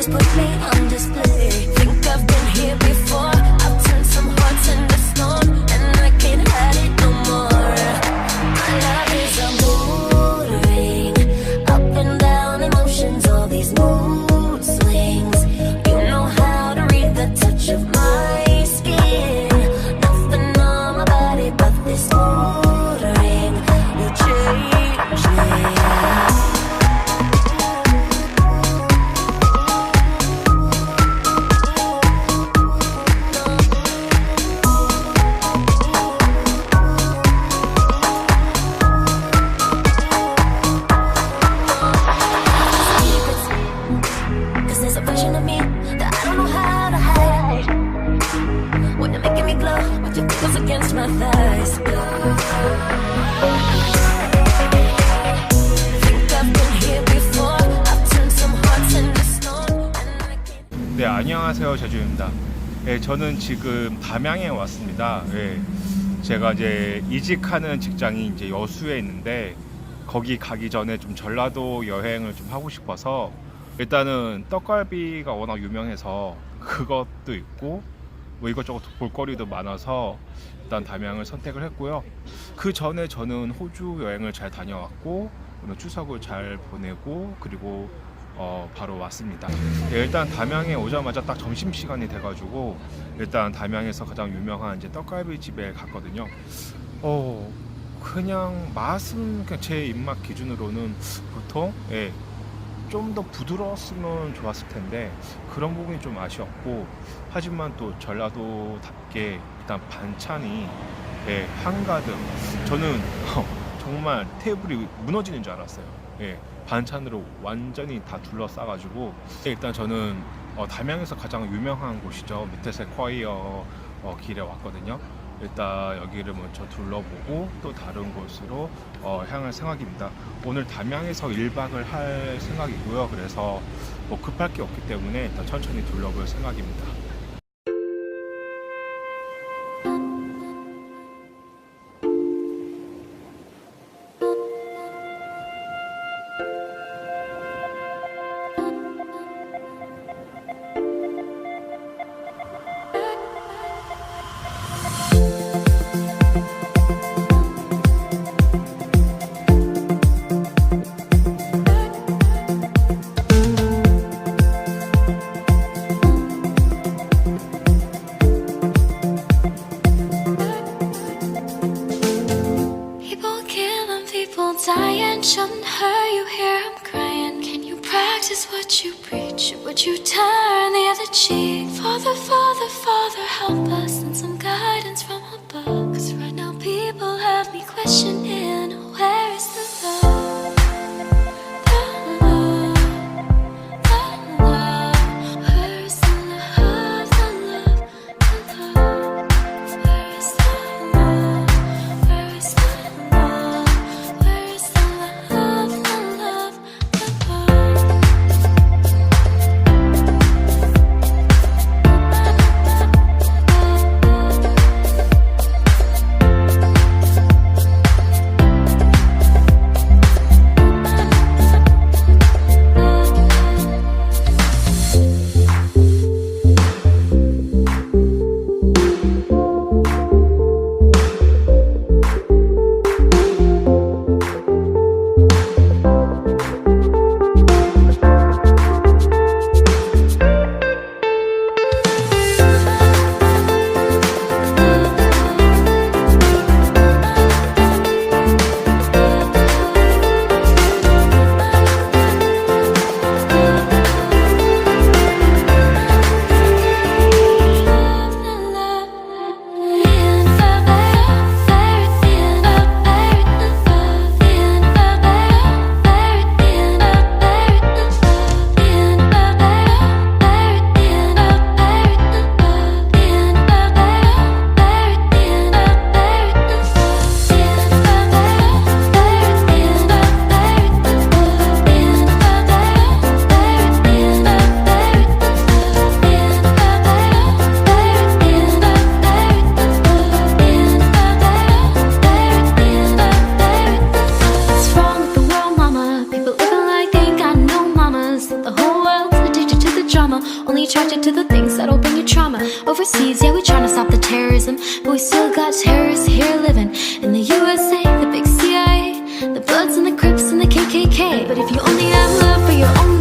just put me stone. And I can't 네, 안녕하세요. 제주입니다. 예, 저는 지금 담양에 왔습니다. 예, 제가 이제 이직하는 직장이 이제 여수에 있는데 거기 가기 전에 좀 전라도 여행을 좀 하고 싶어서 일단은 떡갈비가 워낙 유명해서 그것도 있고 뭐 이것저것 볼거리도 많아서 일단 담양을 선택을 했고요. 그 전에 저는 호주 여행을 잘 다녀왔고 오늘 추석을 잘 보내고 그리고 어, 바로 왔습니다. 예, 일단 담양에 오자마자 딱 점심 시간이 돼가지고 일단 담양에서 가장 유명한 이제 떡갈비 집에 갔거든요. 어 그냥 맛은 그냥 제 입맛 기준으로는 보통 예, 좀 더 부드러웠으면 좋았을 텐데 그런 부분이 좀 아쉬웠고 하지만 또 전라도답게 일단 반찬이 예, 한가득 저는 정말 테이블이 무너지는 줄 알았어요. 예, 반찬으로 완전히 다 둘러싸가지고 일단 저는 어, 담양에서 가장 유명한 곳이죠 밑에 세쿼이어 어, 길에 왔거든요. 일단 여기를 먼저 둘러보고 또 다른 곳으로 어, 향할 생각입니다. 오늘 담양에서 1박을 할 생각이고요. 그래서 뭐 급할 게 없기 때문에 일단 천천히 둘러볼 생각입니다. What you preach? Would you turn the other cheek? Father, Father, Father, help us and some guidance from above. Cause right now people have me questioning overseas, yeah, we trying to stop the terrorism. But we still got terrorists here living in the USA, the big CIA, the Bloods and the Crips and the KKK. But if you only have love for your own